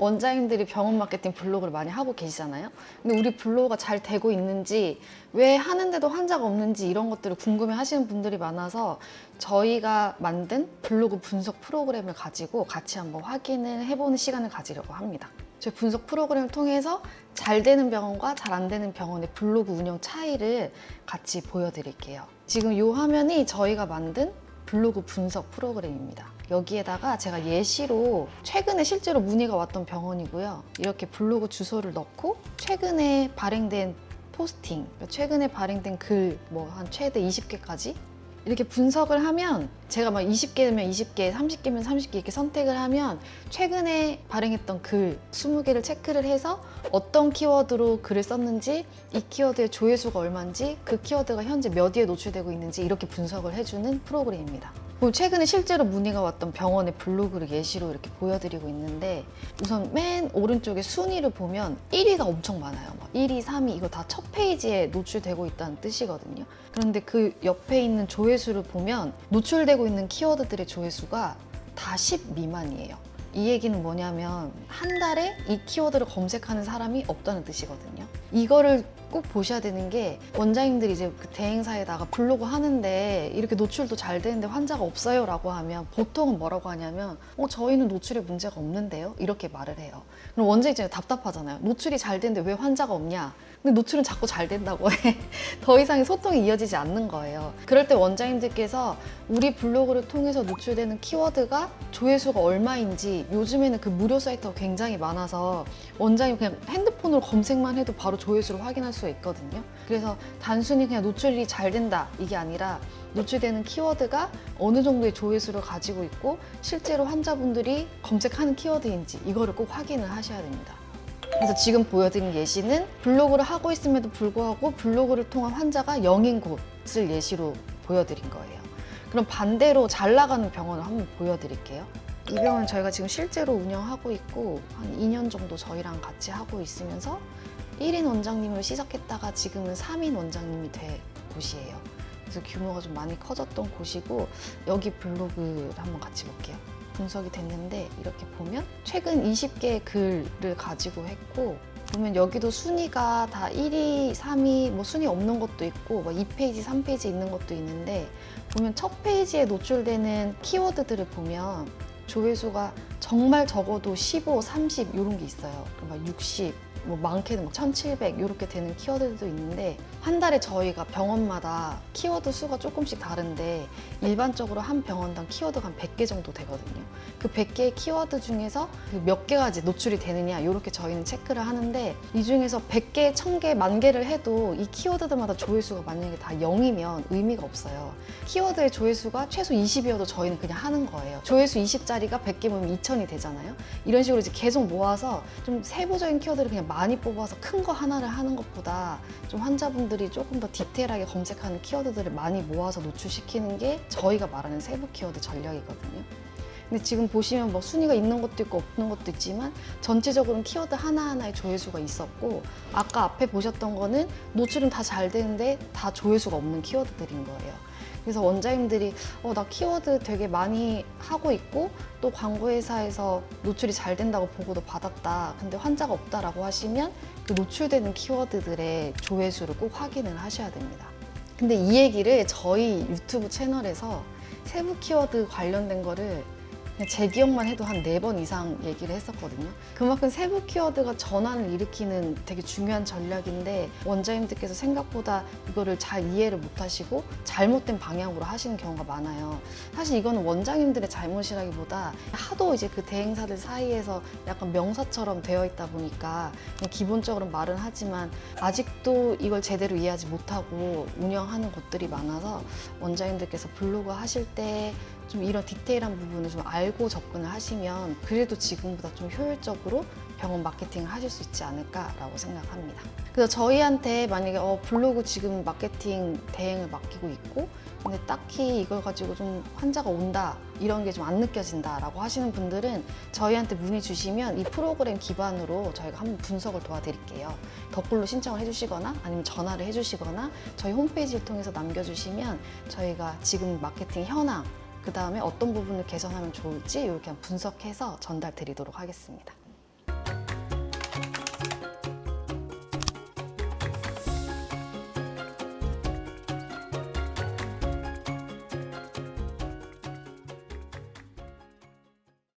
원장님들이 병원 마케팅 블로그를 많이 하고 계시잖아요. 근데 우리 블로그가 잘 되고 있는지, 왜 하는데도 환자가 없는지 이런 것들을 궁금해 하시는 분들이 많아서 저희가 만든 블로그 분석 프로그램을 가지고 같이 한번 확인을 해보는 시간을 가지려고 합니다. 저희 분석 프로그램을 통해서 잘 되는 병원과 잘 안 되는 병원의 블로그 운영 차이를 같이 보여드릴게요. 지금 이 화면이 저희가 만든 블로그 분석 프로그램입니다. 여기에다가 제가 예시로 최근에 실제로 문의가 왔던 병원이고요. 이렇게 블로그 주소를 넣고 최근에 발행된 포스팅, 최근에 발행된 글, 뭐 한 최대 20개까지 이렇게 분석을 하면 제가 막 20개면 20개, 30개면 30개 이렇게 선택을 하면 최근에 발행했던 글 20개를 체크를 해서 어떤 키워드로 글을 썼는지 이 키워드의 조회수가 얼마인지 그 키워드가 현재 몇 위에 노출되고 있는지 이렇게 분석을 해주는 프로그램입니다. 그럼 최근에 실제로 문의가 왔던 병원의 블로그를 예시로 이렇게 보여드리고 있는데 우선 맨 오른쪽에 순위를 보면 1위가 엄청 많아요. 막 1위, 3위 이거 다 첫 페이지에 노출되고 있다는 뜻이거든요. 그런데 그 옆에 있는 조회수를 보면 노출되고 있는 키워드들의 조회수가 다 10 미만이에요. 이 얘기는 뭐냐면 한 달에 이 키워드를 검색하는 사람이 없다는 뜻이거든요. 이거를 꼭 보셔야 되는 게 원장님들이 이제 그 대행사에다가 블로그 하는데 이렇게 노출도 잘 되는데 환자가 없어요 라고 하면 보통은 뭐라고 하냐면 어 저희는 노출에 문제가 없는데요 이렇게 말을 해요 그럼 원장님 입장에 답답하잖아요 노출이 잘 되는데 왜 환자가 없냐 근데 노출은 자꾸 잘 된다고 해. 더 이상의 소통이 이어지지 않는 거예요. 그럴 때 원장님들께서 우리 블로그를 통해서 노출되는 키워드가 조회수가 얼마인지 요즘에는 그 무료 사이트가 굉장히 많아서 원장님 그냥 핸드폰으로 검색만 해도 바로 조회수를 확인할 수가 있거든요. 그래서 단순히 그냥 노출이 잘 된다 이게 아니라 노출되는 키워드가 어느 정도의 조회수를 가지고 있고 실제로 환자분들이 검색하는 키워드인지 이거를 꼭 확인을 하셔야 됩니다. 그래서 지금 보여드린 예시는 블로그를 하고 있음에도 불구하고 블로그를 통한 환자가 0인 곳을 예시로 보여드린 거예요. 그럼 반대로 잘 나가는 병원을 한번 보여드릴게요. 이 병원 저희가 지금 실제로 운영하고 있고 한 2년 정도 저희랑 같이 하고 있으면서 1인 원장님을 시작했다가 지금은 3인 원장님이 된 곳이에요. 그래서 규모가 좀 많이 커졌던 곳이고 여기 블로그를 한번 같이 볼게요. 분석이 됐는데 이렇게 보면 최근 20개의 글을 가지고 했고 보면 여기도 순위가 다 1위, 3위, 뭐 순위 없는 것도 있고 뭐 2페이지, 3페이지 있는 것도 있는데 보면 첫 페이지에 노출되는 키워드들을 보면 조회수가 정말 적어도 15, 30 이런 게 있어요. 막 60, 뭐 많게는 막 1700 이렇게 되는 키워드도 있는데 한 달에 저희가 병원마다 키워드 수가 조금씩 다른데 일반적으로 한 병원당 키워드가 한 100개 정도 되거든요. 그 100개의 키워드 중에서 그 몇 개가 이제 노출이 되느냐 이렇게 저희는 체크를 하는데 이 중에서 100개, 1000개, 만 개를 해도 이 키워드들마다 조회수가 만약에 다 0이면 의미가 없어요. 키워드의 조회수가 최소 20이어도 저희는 그냥 하는 거예요. 조회수 20짜리가 100개 모이면 2000이 되잖아요. 이런 식으로 이제 계속 모아서 좀 세부적인 키워드를 그냥 많이 뽑아서 큰 거 하나를 하는 것보다 좀 환자분들이 조금 더 디테일하게 검색하는 키워드들을 많이 모아서 노출시키는 게 저희가 말하는 세부 키워드 전략이거든요. 근데 지금 보시면 뭐 순위가 있는 것도 있고 없는 것도 있지만 전체적으로는 키워드 하나하나의 조회수가 있었고 아까 앞에 보셨던 거는 노출은 다 잘 되는데 다 조회수가 없는 키워드들인 거예요. 그래서 원장님들이 어, 나 키워드 되게 많이 하고 있고 또 광고회사에서 노출이 잘 된다고 보고도 받았다. 근데 환자가 없다라고 하시면 그 노출되는 키워드들의 조회수를 꼭 확인을 하셔야 됩니다. 근데 이 얘기를 저희 유튜브 채널에서 세부 키워드 관련된 거를 제 기억만 해도 한 네 번 이상 얘기를 했었거든요. 그만큼 세부 키워드가 전환을 일으키는 되게 중요한 전략인데 원장님들께서 생각보다 이거를 잘 이해를 못 하시고 잘못된 방향으로 하시는 경우가 많아요. 사실 이거는 원장님들의 잘못이라기보다 하도 이제 그 대행사들 사이에서 약간 명사처럼 되어 있다 보니까 기본적으로 말은 하지만 아직도 이걸 제대로 이해하지 못하고 운영하는 곳들이 많아서 원장님들께서 블로그 하실 때 좀 이런 디테일한 부분을 좀 알고 접근을 하시면 그래도 지금보다 좀 효율적으로 병원 마케팅을 하실 수 있지 않을까라고 생각합니다. 그래서 저희한테 만약에 어, 블로그 지금 마케팅 대행을 맡기고 있고 근데 딱히 이걸 가지고 좀 환자가 온다 이런 게 좀 안 느껴진다라고 하시는 분들은 저희한테 문의 주시면 이 프로그램 기반으로 저희가 한번 분석을 도와드릴게요. 덧글로 신청을 해주시거나 아니면 전화를 해주시거나 저희 홈페이지를 통해서 남겨주시면 저희가 지금 마케팅 현황 그 다음에 어떤 부분을 개선하면 좋을지 이렇게 분석해서 전달 드리도록 하겠습니다.